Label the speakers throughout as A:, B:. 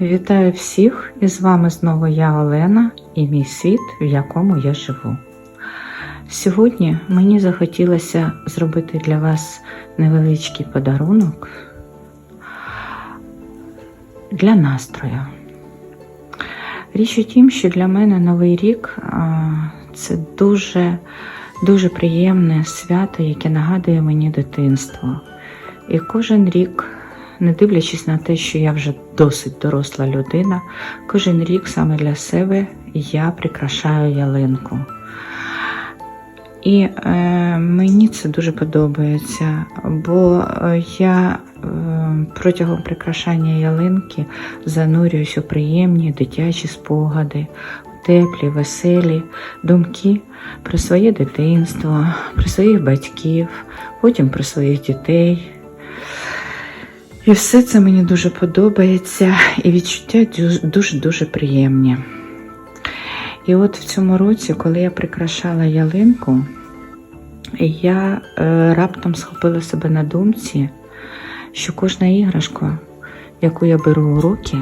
A: Вітаю всіх! І з вами знову я Олена і мій світ, в якому я живу. Сьогодні мені захотілося зробити для вас невеличкий подарунок для настрою. Річ у тім, що для мене Новий рік це дуже, дуже приємне свято, яке нагадує мені дитинство. І кожен рік, не дивлячись на те, що я вже досить доросла людина, кожен рік саме для себе я прикрашаю ялинку. І е, мені це дуже подобається, бо я е, протягом прикрашання ялинки занурююсь у приємні дитячі спогади, теплі, веселі думки про своє дитинство, про своїх батьків, потім про своїх дітей. І все це мені дуже подобається, і відчуття дуже-дуже приємні. І от в цьому році, коли я прикрашала ялинку, я е, раптом схопила себе на думці, що кожна іграшка, яку я беру у руки,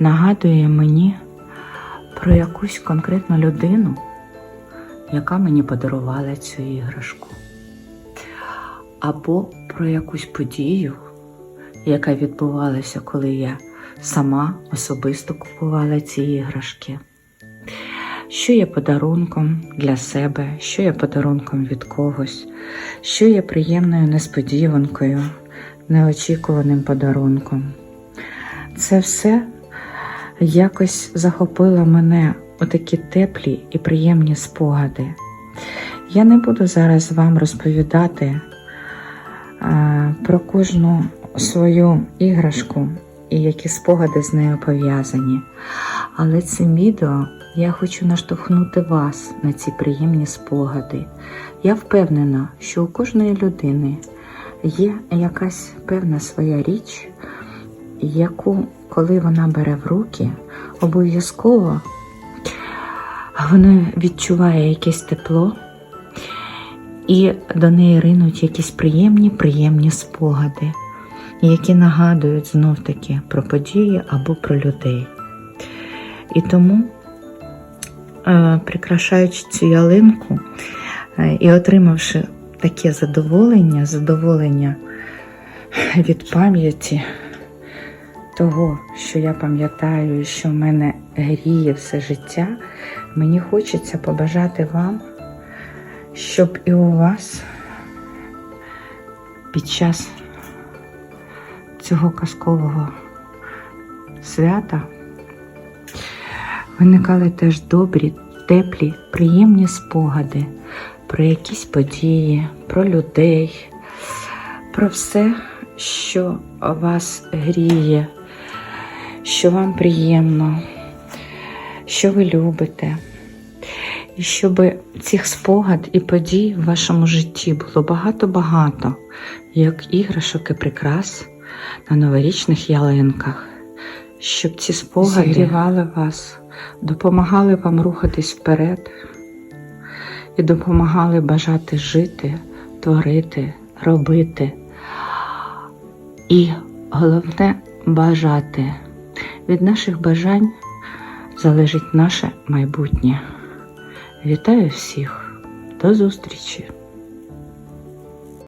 A: нагадує мені про якусь конкретну людину, яка мені подарувала цю іграшку. Або про якусь подію, яка відбувалася, коли я сама особисто купувала ці іграшки що є подарунком для себе, що є подарунком від когось, що є приємною несподіванкою, неочікуваним подарунком. Це все якось захопило мене у такі теплі і приємні спогади. Я не буду зараз вам розповідати про кожну свою іграшку і які спогади з нею пов'язані. Але цим відео я хочу наштовхнути вас на ці приємні спогади. Я впевнена, що у кожної людини є якась певна своя річ, яку, коли вона бере в руки, обов'язково вона відчуває якесь тепло, і до неї ринуть якісь приємні, приємні спогади, які нагадують знов-таки про події або про людей. І тому Е, прикрашаючи цю ялинку е, і отримавши таке задоволення, задоволення від пам'яті того, що я пам'ятаю, що в мене гріє все життя, мені хочеться побажати вам, щоб і у вас під час цього казкового свята виникали теж добрі, теплі, приємні спогади про якісь події, про людей, про все, що вас гріє, що вам приємно, що ви любите. І щоб цих спогад і подій в вашому житті було багато-багато, як іграшок і прикрас на новорічних ялинках, щоб ці спогади зігрівали вас допомагали вам рухатись вперед і допомагали бажати жити, творити, робити. І головне бажати. Від наших бажань залежить наше майбутнє. Вітаю всіх, до зустрічі!